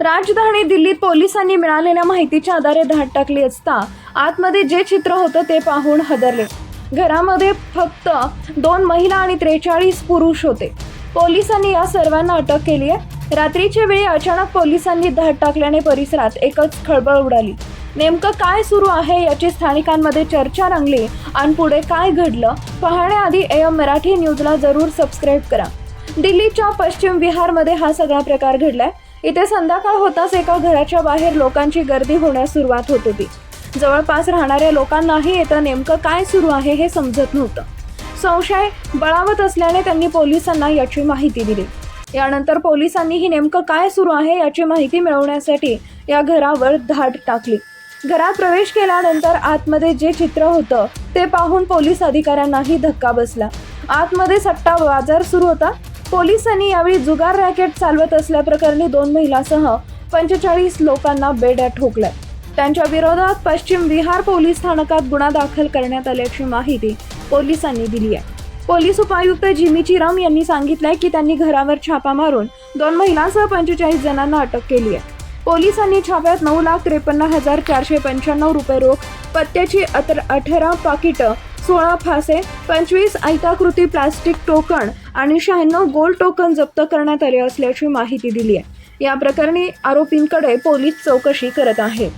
राजधानी दिल्लीत पोलिसांनी मिळालेल्या माहितीच्या आधारे धाड टाकली असता आतमध्ये जे चित्र होतं ते पाहून हदरले. घरामध्ये फक्त दोन महिला आणि त्रेचाळीस पुरुष होते. पोलिसांनी या सर्वांना अटक केली आहे. रात्रीच्या वेळी अचानक पोलिसांनी धाड टाकल्याने परिसरात एकच खळबळ उडाली. नेमकं काय सुरू आहे याची स्थानिकांमध्ये चर्चा रंगली आणि पुढे काय घडलं पाहण्याआधी एम मराठी न्यूजला जरूर सबस्क्राईब करा. दिल्लीच्या पश्चिम बिहारमध्ये हा सगळा प्रकार घडलाय. इथे संध्याकाळ होताच एका घराच्या बाहेर लोकांची गर्दी होण्यास सुरुवात होत होती. जवळपास राहणाऱ्या लोकांनाही इथं नेमकं काय सुरू आहे हे समजत नव्हतं. संशय बळावत असल्याने त्यांनी पोलिसांना याची माहिती दिली. यानंतर पोलिसांनीही नेमकं काय सुरू आहे याची माहिती मिळवण्यासाठी या घरावर धाड टाकली. घरात प्रवेश केल्यानंतर आतमध्ये जे चित्र होतं ते पाहून पोलीस अधिकाऱ्यांनाही धक्का बसला. आतमध्ये सट्टा बाजार सुरू होता. पोलिसांनी यावेळी जुगार रॅकेट चालवत असल्याप्रकरणी दोन महिलासह पंचेचाळीस लोकांना बेड्या ठोकल्या. त्यांच्या विरोधात पश्चिम विहार पोलीस स्थानकात गुन्हा दाखल करण्यात आल्याची माहिती पोलिसांनी दिली आहे. पोलीस उपायुक्त जिमी चिराम यांनी सांगितलंय की त्यांनी घरावर छापा मारून दोन महिलांसह पंचेचाळीस जणांना अटक केली आहे. पोलिसांनी छाप्यात नऊ लाख त्रेपन्न हजार चारशे पंच्याण्णव रुपये रोख पत्त्याची अतर अठरा पाकिटं सोळा फासे पंचवीस आयताकृती प्लास्टिक टोकन आणि शहाण्णव गोल्ड टोकन जप्त करण्यात आले असल्याची माहिती दिली आहे या प्रकरणी आरोपींकडे पोलीस चौकशी करत आहेत.